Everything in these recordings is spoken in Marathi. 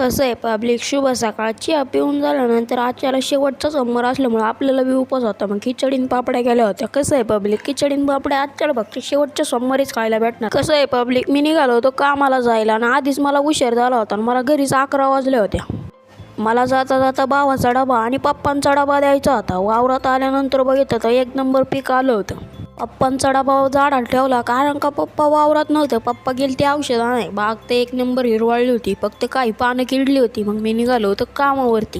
कसं आहे पब्लिक शुभ सकाळची पिऊन झाल्यानंतर आजच्याला शेवटचा समोर असल्यामुळे आपल्याला बी उपवास होता. मग खिचडीन पापड्या गेल्या होत्या. कसं आहे पब्लिक खिचडीन पापड्या आजच्याला फक्त शेवटच्या सोमवारीच खायला भेटणार. कसं आहे पब्लिक मी निघालो होतो कामाला जायला आणि आधीच मला उशीर झाला होता आणि मला घरीच अकरा वाजल्या होत्या मला जाता जाता भावाचा डबा आणि पप्पांचा डबा द्यायचा होता. वावरात आल्यानंतर बघितलं तर एक नंबर पीक आलं होतं. पप्पांचा डबा झाडात ठेवला कारण का पप्पा वावरात नव्हते. पप्पा गेले ते औषध नाही बाग ते एक नंबर हिरवाळली होती. फक्त काही पानं किडली होती. मग मी निघालो होतो कामावरती.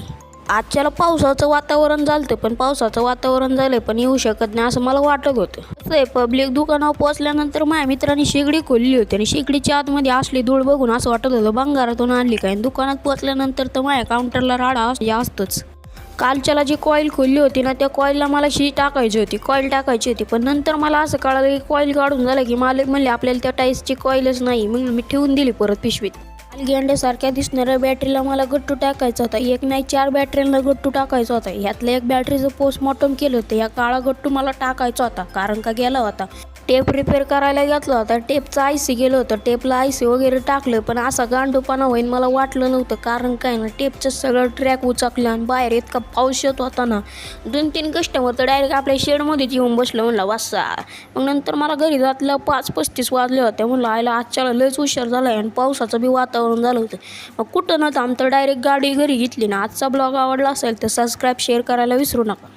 आजच्याला पावसाचं वातावरण झालं पण पावसाचं वातावरण झालं पण येऊ शकत नाही असं मला वाटत होतं. आहे पब्लिक दुकानावर पोचल्यानंतर माझ्या मित्रांनी शेगडी खोलली होती आणि शेगडीच्या आतमध्ये असली धूळ बघून असं वाटत होतं बंगारातून आणली काय? आणि दुकानात पोचल्यानंतर तर माझ्या काउंटरला राडा अस- असतोच. कालच्याला जी कॉईल खोलली होती ना त्या कॉईलला मला शी टाकायची होती. कॉईल टाकायची होती. पण नंतर मला असं कळलं की कॉईल काढून झालं की मालक म्हणले आपल्याला त्या टाईसची कॉईलच नाही. मग मी ठेवून दिली परत पिशवीत. गेंड्यासारख्या दिसणाऱ्या बॅटरीला मला गट्टू टाकायचा होता. एक नाही चार बॅटरीला गट्टू टाकायचा होता. ह्यातलं एक बॅटरीचं पोस्टमॉर्टम केलं होतं. या काळा गट्टू मला टाकायचा होता. कारण का गेला होता? टेप रिपेअर करायला घेतला होता टेपचं आय सी गेलं होतं. टेपला आय सी वगैरे टाकलं पण असा गांडूपणा होईन मला वाटलं नव्हतं. कारण काय ना टेपचं सगळं ट्रॅक उचाकलं आणि बाहेर इतका पाऊस येत होता ना. दोन तीन कस्टमर तर डायरेक्ट आपल्या शेडमध्येच येऊन बसलं म्हणलं वासा. मग नंतर मला घरी जातलं पाच पस्तीस वाजले होते. म्हणलं आयला आजच्याला लयच उशीर झाला आणि पावसाचं बी वातावरण झालं होतं. मग कुठं ना थांबतं डायरेक्ट गाडी घरी घेतली ना. आजचा ब्लॉग आवडला असेल तर सबस्क्राईब शेअर करायला विसरू नका.